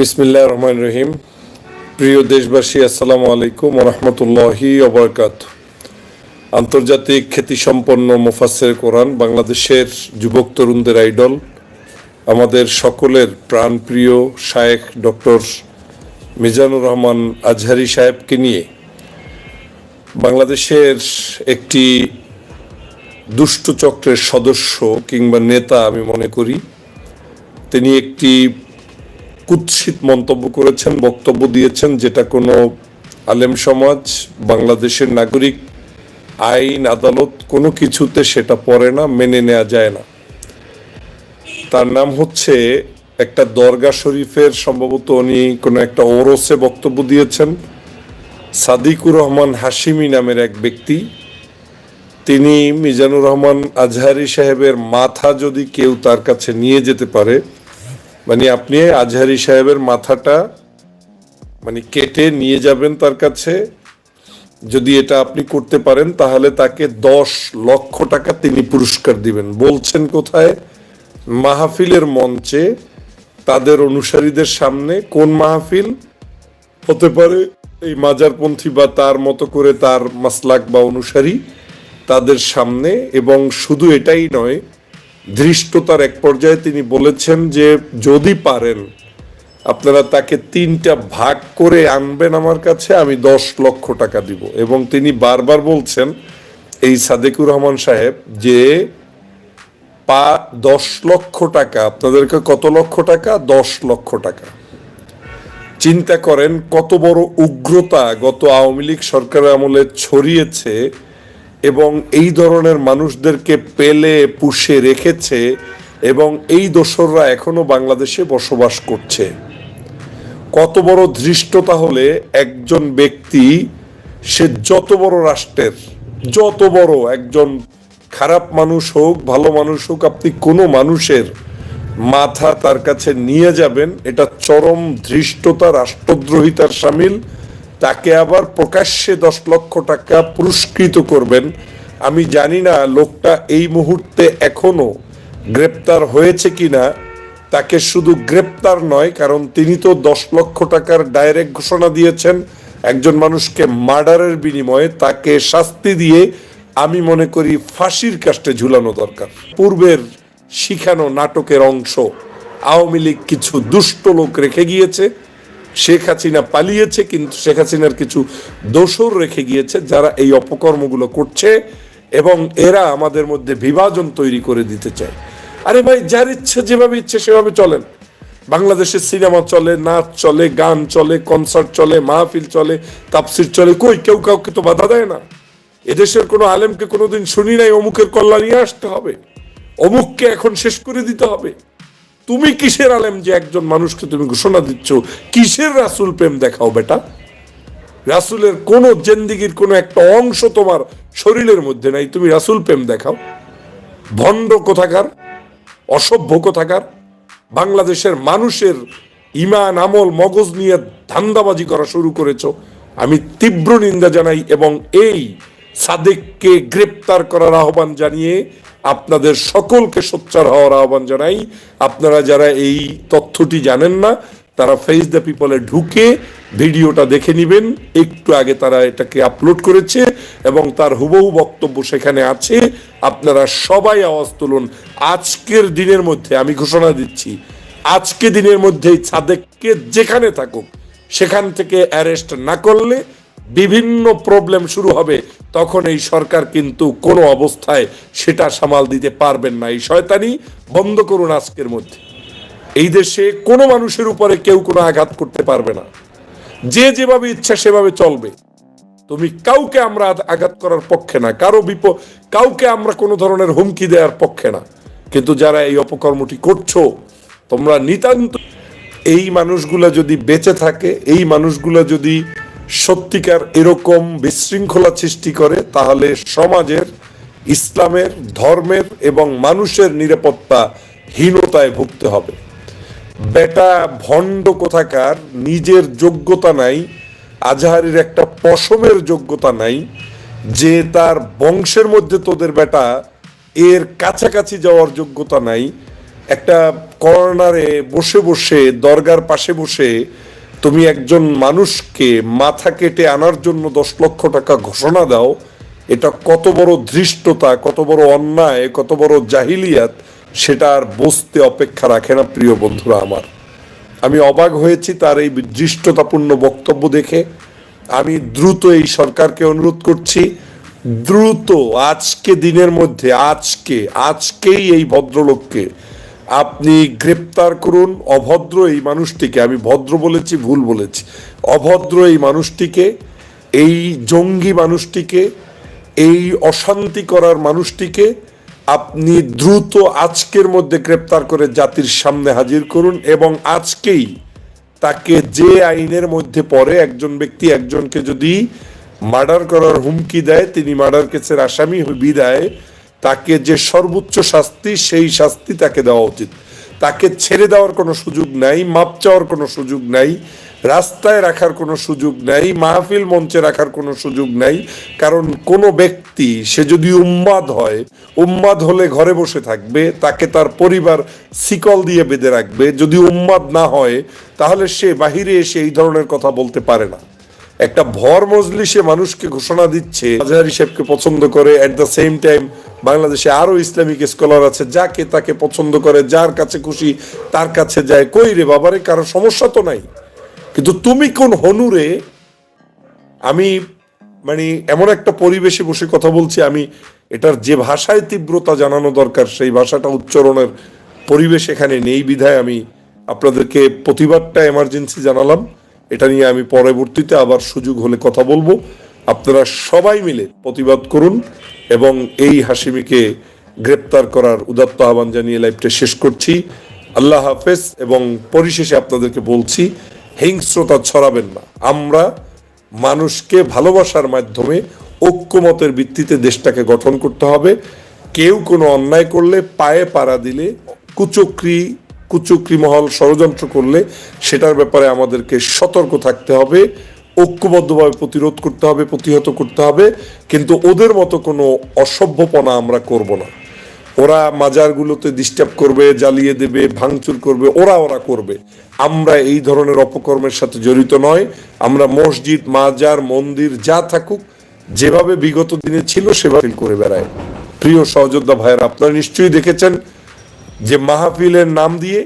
বিসমিল্লাহ রহমান রহিম প্রিয় দেশবাসী, আসসালামু আলাইকুম রহমতুল্লাহি অবরকাত আন্তর্জাতিক খ্যাতিসম্পন্ন মুফাসের কোরআন বাংলাদেশের যুবক তরুণদের আইডল। আমাদের সকলের প্রাণপ্রিয় শায়েখ ডক্টর মিজানুর রহমান আজহারি সাহেবকে নিয়ে বাংলাদেশের একটি দুষ্ট চক্রের সদস্য কিংবা নেতা আমি মনে করি। তিনি একটি কুৎসিত মন্তব্য করেছেন, বক্তব্য দিয়েছেন যেটা কোনো আলেম সমাজ, বাংলাদেশের নাগরিক, আইন, আদালত কোনো কিছুতে সেটা পড়ে না, মেনে নেওয়া যায় না। তার নাম হচ্ছে একটা দরগা শরীফের, সম্ভবত উনি কোনো একটা ওরসে বক্তব্য দিয়েছেন। সাদিকুর রহমান হাসিমি নামের এক ব্যক্তি। তিনি মিজানুর রহমান আজহারি সাহেবের মাথা যদি কেউ তার কাছে নিয়ে যেতে পারে মানে আপনি আজহারি সাহেবের মাথাটা মানে কেটে নিয়ে যাবেন তার কাছে। যদি এটা আপনি করতে পারেন, তাহলে তাকে দশ লক্ষ টাকা তিনি পুরস্কার দিবেন। বলছেন কোথায়? মাহফিলের মঞ্চে তাদের অনুসারীদের সামনে। কোন মাহফিল? হতে পারে এই মাজারপন্থী বা তার মতো করে তার মাসলাক বা অনুসারী তাদের সামনে। এবং শুধু এটাই নয় ধৃষ্টতার এক পর্যায়ে তিনি বলেছেন যে, যদি পারেন, আপনারা তাকে তিনটা ভাগ করে আনবেন আমার কাছে, আমি দশ লক্ষ টাকা দিব। এবং তিনি বারবার বলছেন এই সাদেকুর রহমান সাহেব যে, পা, দশ লক্ষ টাকা, আপনাদেরকে কত লক্ষ টাকা? দশ লক্ষ টাকা। চিন্তা করেন কত বড় উগ্রতা গত আওয়ামী লীগ সরকারের আমলে ছড়িয়েছে এবং এই ধরনের মানুষদেরকে পেলে, পুষে রেখেছে এবং এই দোসররা এখনও বাংলাদেশে বসবাস করছে। কত বড় ধৃষ্টতা হলে একজন ব্যক্তি, সে যত বড় রাষ্ট্রের, যত বড় একজন খারাপ মানুষ হোক, ভালো মানুষ হোক, আপনি কোনো মানুষের মাথা তার কাছে নিয়ে যাবেন, এটা চরম ধৃষ্টতা, রাষ্ট্রদ্রোহিতার সামিল। তাকে আবার প্রকাশ্যে দশ লক্ষ টাকা পুরস্কৃত করবেন। আমি জানি না লোকটা এই মুহূর্তে এখনও গ্রেপ্তার হয়েছে কিনা। তাকে শুধু গ্রেপ্তার নয়, কারণ তিনি তো দশ লক্ষ টাকার ডাইরেক্ট ঘোষণা দিয়েছেন একজন মানুষকে মার্ডারের বিনিময়ে। তাকে শাস্তি দিয়ে আমি মনে করি ফাঁসির কাস্টে ঝুলানো দরকার। পূর্বের শিখানো নাটকের অংশ আওয়ামী লীগ কিছু দুষ্ট লোক রেখে গিয়েছে। শেখ হাসিনা পালিয়েছে, কিন্তু শেখ হাসিনার কিছু দোসর রেখে গিয়েছে যারা এই অপকর্মগুলো করছে এবং এরা আমাদের মধ্যে বিভাজন তৈরি করে দিতে চায়। আরে ভাই, যার ইচ্ছে যেভাবে ইচ্ছে সেভাবে চলেন। বাংলাদেশের সিনেমা চলে, নাচ চলে, গান চলে, কনসার্ট চলে, মাহফিল চলে তাপসির চলে, কই? কেউ কাউকে তো বাধা দেয় না। এদেশের কোনো আলেমকে কোনোদিন শুনি নাই, অমুকের কল্যাণ নিয়ে আসতে হবে। অমুককে এখন শেষ করে দিতে হবে। তুমি কিসের আলেম যে একজন মানুষকে তুমি ঘোষণা দিচ্ছ? কিসের রাসুল প্রেম দেখাও বেটা? রাসুলের কোন জেন্দিগির কোনো একটা অংশ তোমার শরীরের মধ্যে নাই, তুমি রাসুল প্রেম দেখাও। ভণ্ড কোথাকার, অসভ্য কোথাকার, বাংলাদেশের মানুষের ইমান, আমল, মগজ নিয়ে ধান্দাবাজি করা শুরু করেছ। আমি তীব্র নিন্দা জানাই এবং এই সাদেককে গ্রেপ্তার করার আহ্বান জানিয়ে আপনাদের সকলকে সোচ্চার হওয়ার আহ্বান জানাই। আপনারা যারা এই তথ্যটি জানেন না, তারা ফেস দ্য পিপলে ঢুকে ভিডিওটা দেখে নেবেন। একটু আগে তারা এটাকে আপলোড করেছে এবং তার হুবহু বক্তব্য সেখানে আছে। আপনারা সবাই আওয়াজ তুলুন। আজকের দিনের মধ্যে, আমি ঘোষণা দিচ্ছি, আজকে দিনের মধ্যেই সাদেককে যেখানে থাকুক, সেখান থেকে অ্যারেস্ট না করলে বিভিন্ন প্রবলেম শুরু হবে, তখন এই সরকার কিন্তু কোনো অবস্থায় সেটা সামাল দিতে পারবেন না। এই শয়তানি বন্ধ করুন আজকের মধ্যে। এই দেশে কোনো মানুষের উপরে কেউ কোনো আঘাত করতে পারবে না। যে যেভাবে ইচ্ছা সেভাবে চলবে। তুমি কাউকে আমরা আঘাত করার পক্ষে না, কারও বিপ কাউকে আমরা কোনো ধরনের হুমকি দেওয়ার পক্ষে না। কিন্তু যারা এই অপকর্মটি করছ, তোমরা নিতান্ত এই মানুষগুলা যদি বেঁচে থাকে, এই মানুষগুলা যদি সত্যিকার এরকম বিশৃঙ্খলা সৃষ্টি করে, তাহলে সমাজের, ইসলামের, ধর্মের এবং মানুষের নিরাপত্তা হীনতায় ভুগতে হবে। বেটা ভণ্ড কোথাকার, নিজের যোগ্যতা নাই, আজহারের একটা পশমের যোগ্যতা নাই, যে তার বংশের মধ্যে তোদের বেটা এর কাছাকাছি যাওয়ার যোগ্যতা নাই, একটা কর্নারে বসে বসে, দরগার পাশে বসে তুমি একজন মানুষকে মাথা কেটে আনার জন্য দশ লক্ষ টাকা ঘোষণা দাও, এটা কত বড় ধৃষ্টতা, কত বড় অন্যায়, কত বড় জাহিলিয়াত, সেটা আর বসতে অপেক্ষা রাখে না প্রিয় বন্ধুরা আমার। আমি অবাক হয়েছি তার এই দৃষ্টতাপূর্ণ বক্তব্য দেখে। আমি দ্রুত এই সরকারকে অনুরোধ করছি, দ্রুত আজকে দিনের মধ্যে, আজকে, আজকেই এই ভদ্রলোককে আপনি গ্রেপ্তার করুন অভদ্র এই মানুষটিকে, আমি ভদ্র বলেছি, ভুল বলেছি। অভদ্র এই মানুষটিকে, এই জঙ্গি মানুষটিকে, এই অশান্তি করার মানুষটিকে আপনি দ্রুত আজকের মধ্যে গ্রেপ্তার করে জাতির সামনে হাজির করুন এবং আজকেই তাকে যে আইনের মধ্যে পড়ে, একজন ব্যক্তি একজনকে যদি মার্ডার করার হুমকি দেয়, তিনি মার্ডার কেসের আসামি, বিদায়। তাকে যে সর্বোচ্চ শাস্তি, সেই শাস্তি তাকে দেওয়া উচিত। তাকে ছেড়ে দেওয়ার কোনো সুযোগ নাই, মাপ চাওয়ার কোনো সুযোগ নাই, রাস্তায় রাখার কোনো সুযোগ নাই, মাহফিল মঞ্চে রাখার কোনো সুযোগ নাই। কারণ কোনো ব্যক্তি, সে যদি উম্মাদ হয়, উম্মাদ হলে ঘরে বসে থাকবে, তাকে তার পরিবার শিকল দিয়ে বেঁধে রাখবে। যদি উন্মাদ না হয়, তাহলে সে বাহিরে এসে এই ধরনের কথা বলতে পারে না। একটা ভর মজলিসে মানুষকে ঘোষণা দিচ্ছে, আজহারি সাহেবকে পছন্দ করে অ্যাট দ্য সেম টাইম বাংলাদেশে আরও ইসলামিক স্কলার আছে, যাকে তাকে পছন্দ করে, যার কাছে খুশি, তার কাছে যায়। কই রে বাবারে, কারও সমস্যা তো নাই। কিন্তু তুমি কোন হনুরে? আমি মানে এমন একটা পরিবেশে বসে কথা বলছি, আমি, এটার যে ভাষায় তীব্রতা জানানো দরকার, সেই ভাষাটা উচ্চারণের পরিবেশ এখানে নেই বিধায় আমি আপনাদেরকে প্রতিবাদটা এমার্জেন্সি জানালাম। এটা নিয়ে আমি পরবর্তীতে আবার সুযোগ হলে কথা বলব। আপনারা সবাই মিলে প্রতিবাদ করুন এবং এই হাসিমিকে গ্রেপ্তার করার উদাত্ত আহ্বান জানিয়ে লাইভটা শেষ করছি। আল্লাহ হাফেজ এবং পরিশেষে আপনাদেরকে বলছি, হিংস্রতা ছড়াবেন না। আমরা মানুষকে ভালোবাসার মাধ্যমে ঐক্যমতের ভিত্তিতে দেশটাকে গঠন করতে হবে। কেউ কোনো অন্যায় করলে পায়ে পাড়া দিলে কুচক্রি কুচক্রি মহল ষড়যন্ত্র করলে সেটার ব্যাপারে আমাদেরকে সতর্ক থাকতে হবে, ঐক্যবদ্ধভাবে প্রতিরোধ করতে হবে, প্রতিহত করতে হবে, কিন্তু ওদের মতো কোনো অসভ্যপনা আমরা করব না। ওরা মাজারগুলোতে ডিস্টার্ব করবে, জ্বালিয়ে দেবে, ভাঙচুর করবে, ওরা ওরা করবে। আমরা এই ধরনের অপকর্মের সাথে জড়িত নয়। আমরা মসজিদ, মাজার, মন্দির, যা থাকুক, যেভাবে বিগত দিনে ছিল সেভাবে করে বেড়ায় প্রিয় সহযোদ্ধা ভাইয়েরা, আপনারা নিশ্চয়ই দেখেছেন যে মাহফিলের নাম দিয়ে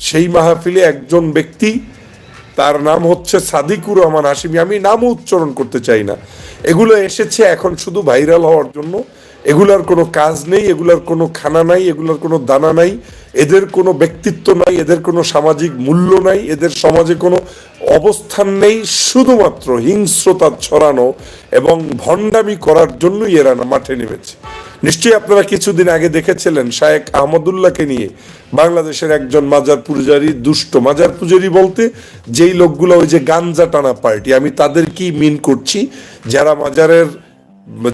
সেই মাহফিলে একজন ব্যক্তি, তার নাম হচ্ছে সাদিকুর রহমান হাসিমি আমি নামও উচ্চারণ করতে চাই না। এগুলো এসেছে এখন শুধু ভাইরাল হওয়ার জন্য। এগুলার কোনো কাজ নেই, এগুলার কোনো খানা নাই, এগুলার কোনো দানা নাই, এদের কোনো ব্যক্তিত্ব নাই, এদের কোনো সামাজিক মূল্য নাই, এদের সমাজে কোনো অবস্থান নেই, শুধুমাত্র হিংস্রতা ছড়ানো এবং ভণ্ডামি করার জন্যই এরা মাঠে নেমেছে। নিশ্চয়ই আপনারা কিছুদিন আগে দেখেছিলেন শায়েক আহমদুল্লাহকে নিয়ে বাংলাদেশের একজন মাজার পূজারী, দুষ্ট মাজার পূজারী বলতে যেই লোকগুলো ওই যে গাঞ্জা টানা পার্টি, আমি তাদের কি মিন করছি। যারা মাজারের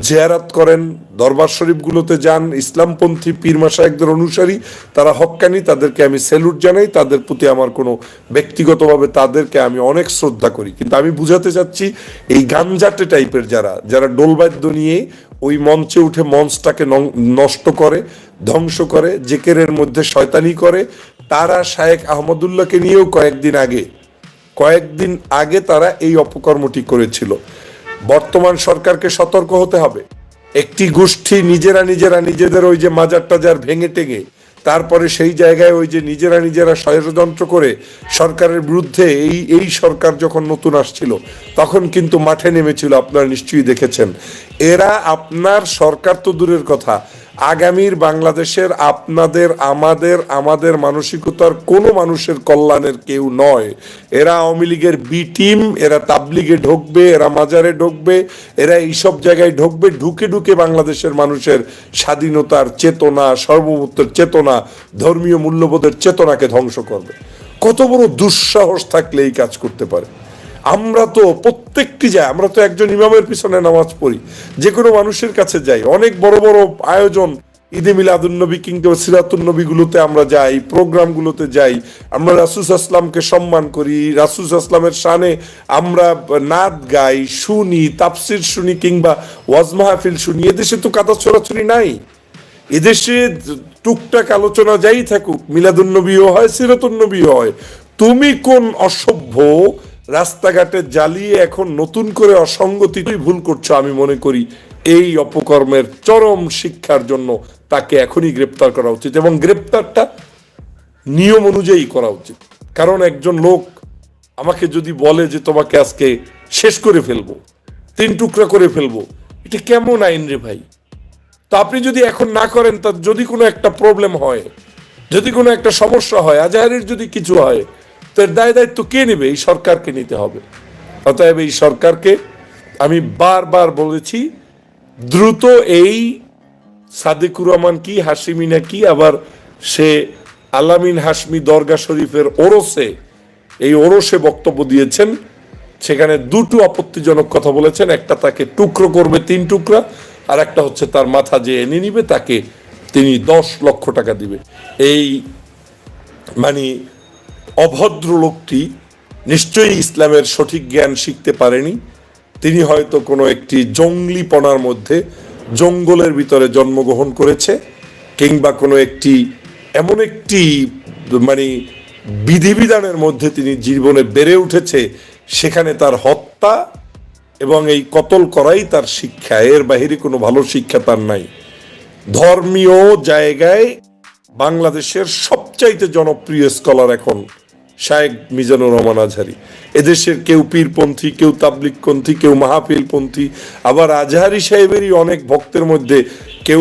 জিয়ারাত করেন, দরবার শরীফগুলোতে যান, ইসলামপন্থী পীর মাসায়েকদের অনুসারী, তারা হক্কানি, তাদেরকে আমি স্যালুট জানাই। তাদের প্রতি আমার কোনো ব্যক্তিগতভাবে তাদেরকে আমি অনেক শ্রদ্ধা করি। কিন্তু আমি বুঝাতে চাচ্ছি, এই গাঞ্জাটে টাইপের যারা যারা ডোলবাদ্য নিয়ে ওই মঞ্চে উঠে মঞ্চটাকে নষ্ট করে, ধ্বংস করে, জেকেরের মধ্যে শয়তানি করে। তারা শায়েক আহমদুল্লাহকে নিয়েও কয়েকদিন আগে কয়েকদিন আগে তারা এই অপকর্মটি করেছিল। বর্তমান সরকারকে সতর্ক হতে হবে। একটি গোষ্ঠী নিজেরা নিজেরা নিজেদের ওই যে মাজার টাজার ভেঙে টেঙে তারপরে সেই জায়গায় ওই যে নিজেরা নিজেরা ষড়যন্ত্র করে সরকারের বিরুদ্ধে এই এই সরকার যখন নতুন আসছিল, তখন কিন্তু মাঠে নেমেছিল, আপনারা নিশ্চয়ই দেখেছেন। এরা আপনার সরকার তো দূরের কথা আগামীর বাংলাদেশের আপনাদের, আমাদের আমাদের মানসিকতার কোনো মানুষের কল্যাণের কেউ নয়। এরা আওয়ামী লীগের বি টিম, এরা তাবলিগে ঢুকবে, এরা মাজারে ঢুকবে, এরা এইসব জায়গায় ঢুকবে, ঢুকে ঢুকে বাংলাদেশের মানুষের স্বাধীনতার চেতনা, সর্বভৌমত্বের চেতনা, ধর্মীয় মূল্যবোধের চেতনাকে ধ্বংস করবে। কত বড় দুঃসাহস থাকলে এই কাজ করতে পারে। আমরা তো প্রত্যেকটি যাই আমরা তো একজন ইমামের পিছনে নামাজ পড়ি যে কোনো মানুষের কাছে যাই। অনেক বড় বড় আয়োজন ঈদে মিলাদুন্নবী কিংবা সিরাতুন্নবীগুলোতে আমরা যাই, প্রোগ্রামগুলোতে যাই, আমরা রাসুস আসলামকে সম্মান করি রাসুস আসলামের শানে আমরা নাচ গাই, শুনি, তাফসির শুনি কিংবা ওয়াজ মাহফিল শুনি। এদেশে তো কাদা ছড়াছড়ি নাই। এদেশে টুকটাক আলোচনা যাই থাকুক মিলাদুন্নবীও হয় সিরাতুন্নবীও হয়। তুমি কোন অসভ্য রাস্তাঘাটে জ্বালিয়ে এখন নতুন করে অসঙ্গতি ভুল করছ, আমি মনে করি এই অপকর্মের চরম শিক্ষার জন্য তাকে এখনই গ্রেপ্তার করা উচিত এবং গ্রেপ্তারটা নিয়ম অনুযায়ী করা উচিত। কারণ একজন লোক আমাকে যদি বলে যে তোমাকে আজকে শেষ করে ফেলব, তিন টুকরা করে ফেলব, এটা কেমন আইন রে ভাই? তো আপনি যদি এখন না করেন, তার যদি কোনো একটা প্রবলেম হয়, যদি কোনো একটা সমস্যা হয় আজাহারের যদি কিছু হয় তো এর দায় দায়িত্ব কে নেবে? এই সরকারকে নিতে হবে। অতএব এই সরকারকে আমি বারবার বলেছি, দ্রুত এই সাদিকুর রহমান কি হাসিমিনা কি, আবার সে আলামিন হাসমি দরগা শরীফের ওরসে, এই ওরসে বক্তব্য দিয়েছেন। সেখানে দুটো আপত্তিজনক কথা বলেছেন। একটা তাকে টুকরো করবে তিন টুকরা, আর একটা হচ্ছে তার মাথা যে এনে নিবে, তাকে তিনি দশ লক্ষ টাকা দিবে। এই মানে অভদ্র লোকটি নিশ্চয়ই ইসলামের সঠিক জ্ঞান শিখতে পারেনি। তিনি হয়তো কোনো একটি জঙ্গলিপনার মধ্যে জঙ্গলের ভিতরে জন্মগ্রহণ করেছে কিংবা কোনো একটি এমন একটি মানে বিধিবিধানের মধ্যে তিনি জীবনে বেড়ে উঠেছে। সেখানে তার হত্যা এবং এই কতল করাই তার শিক্ষা। এর বাহিরে কোনো ভালো শিক্ষা তার নাই। ধর্মীয় জায়গায় বাংলাদেশের সবচাইতে জনপ্রিয় স্কলার এখন শায়েক মিজানুর রহমান আজহারি। এদেশের কেউ পীরপন্থী, কেউ তাবলিকপন্থী কেউ মাহাপিলপন্থী আবার আজহারি সাহেবেরই অনেক ভক্তের মধ্যে কেউ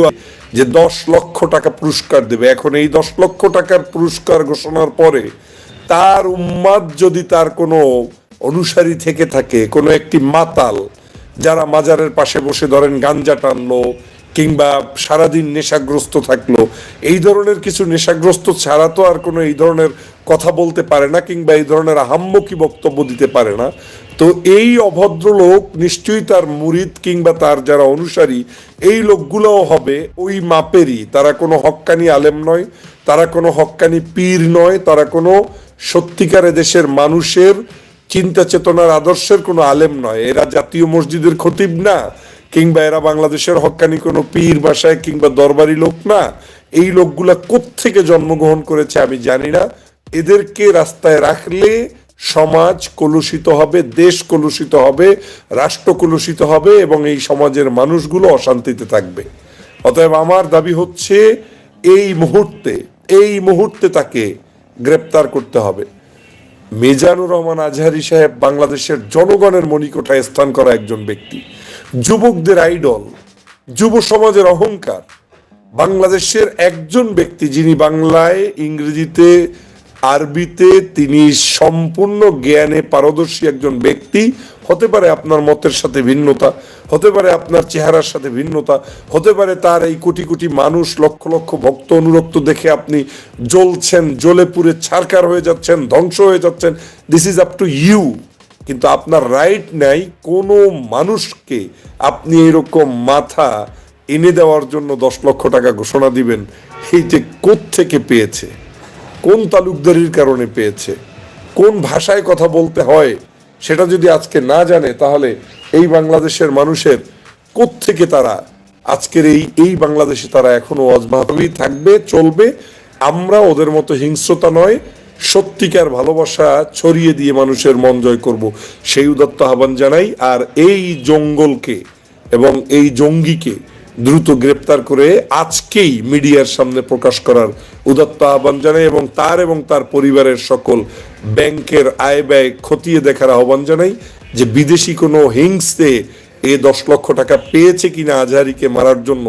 যে দশ লক্ষ টাকা পুরস্কার দেবে। এখন এই দশ লক্ষ টাকার পুরস্কার ঘোষণার পরে তার উম্মাদ যদি তার কোনো অনুসারী থেকে থাকে, কোনো একটি মাতাল যারা মাজারের পাশে বসে ধরেন গাঞ্জা টানলো কিংবা সারাদিন নেশাগ্রস্ত থাকল, এই ধরনের কিছু নেশাগ্রস্ত ছাড়া তো আর কোনো এই ধরনের কথা বলতে পারে না কিংবা এই ধরনের আহাম্মকি বক্তব্য দিতে পারে না। তো এই অভদ্র লোক নিশ্চয়ই তার মুরিদ কিংবা তার যারা অনুসারী, এই লোকগুলোও হবে ওই মাপেরই। তারা কোনো হক্কানি আলেম নয়, তারা কোনো হক্কানি পীর নয়, তারা কোনো সত্যিকারে দেশের মানুষের চিন্তা চেতনার আদর্শের কোনো আলেম নয়। এরা জাতীয় মসজিদের খতিব না। কিংবা এরা বাংলাদেশের হক্কানি কোনো পীর বাসায় কিংবা দরবারি লোক না, এই লোকগুলা কোত্থেকে জন্মগ্রহণ করেছে আমি জানি না। এদেরকে রাস্তায় রাখলে সমাজ কলুষিত হবে, দেশ কলুষিত হবে, রাষ্ট্র কলুষিত হবে এবং এই সমাজের মানুষগুলো অশান্তিতে থাকবে। অতএব আমার দাবি হচ্ছে, এই মুহূর্তে এই মুহূর্তে তাকে গ্রেপ্তার করতে হবে। মেজানুর রহমান আজহারি সাহেব বাংলাদেশের জনগণের মণিকোঠায় স্থান করা একজন ব্যক্তি। যুবকদের আইডল, যুব সমাজের অহংকার। বাংলাদেশের একজন ব্যক্তি যিনি বাংলায়, ইংরেজিতে, আরবিতে, তিনি সম্পূর্ণ জ্ঞানে পারদর্শী একজন ব্যক্তি। হতে পারে আপনার মতের সাথে ভিন্নতা, হতে পারে আপনার চেহারার সাথে ভিন্নতা, হতে পারে তার এই কোটি কোটি মানুষ, লক্ষ লক্ষ ভক্ত অনুরক্ত দেখে আপনি জ্বলছেন, জ্বলে পুড়ে ছারকার হয়ে যাচ্ছেন, ধ্বংস হয়ে যাচ্ছেন। This is up to you কিন্তু আপনার রাইট নাই, কোনো মানুষকে আপনি এরকম মাথা এনে দেওয়ার জন্য দশ লক্ষ টাকা ঘোষণা দিবেন এইটা থেকে পেয়েছে? কোন তালুকদারির কারণে পেয়েছে? কোন ভাষায় কথা বলতে হয়? সেটা যদি আজকে না জানে, তাহলে এই বাংলাদেশের মানুষের থেকে তারা? আজকের এই এই বাংলাদেশে তারা এখনও অজমাহতই থাকবে, চলবে। আমরা ওদের মতো হিংস্রতা নয় সত্যিকার ভালোবাসা ছড়িয়ে দিয়ে মানুষের মন জয় করব। সেই উদত্ত আহ্বান জানাই, আর এই জঙ্গলকে এবং এই জঙ্গিকে দ্রুত গ্রেপ্তার করে আজকেই মিডিয়ার সামনে প্রকাশ করার উদত্ত আহ্বান জানাই এবং তার এবং তার পরিবারের সকল ব্যাংকের আয় ব্যয় খতিয়ে দেখার আহ্বান জানাই যে বিদেশি কোনো হিংসে এ দশ লক্ষ টাকা পেয়েছে কিনা আজহারিকে মারার জন্য,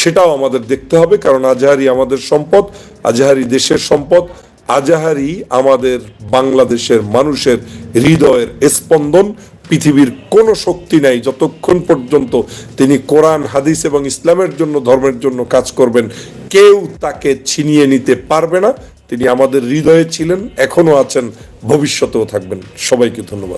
সেটাও আমাদের দেখতে হবে। কারণ আজহারি আমাদের সম্পদ, আজহারি দেশের সম্পদ। আজাহারি আমাদের বাংলাদেশের মানুষের হৃদয়ের স্পন্দন, পৃথিবীর কোনো শক্তি নাই যতক্ষণ পর্যন্ত তিনি কোরআন, হাদিস এবং ইসলামের জন্য, ধর্মের জন্য কাজ করবেন। কেউ তাকে ছিনিয়ে নিতে পারবে না। তিনি আমাদের হৃদয়ে ছিলেন এখনও আছেন, ভবিষ্যতেও থাকবেন। সবাইকে ধন্যবাদ।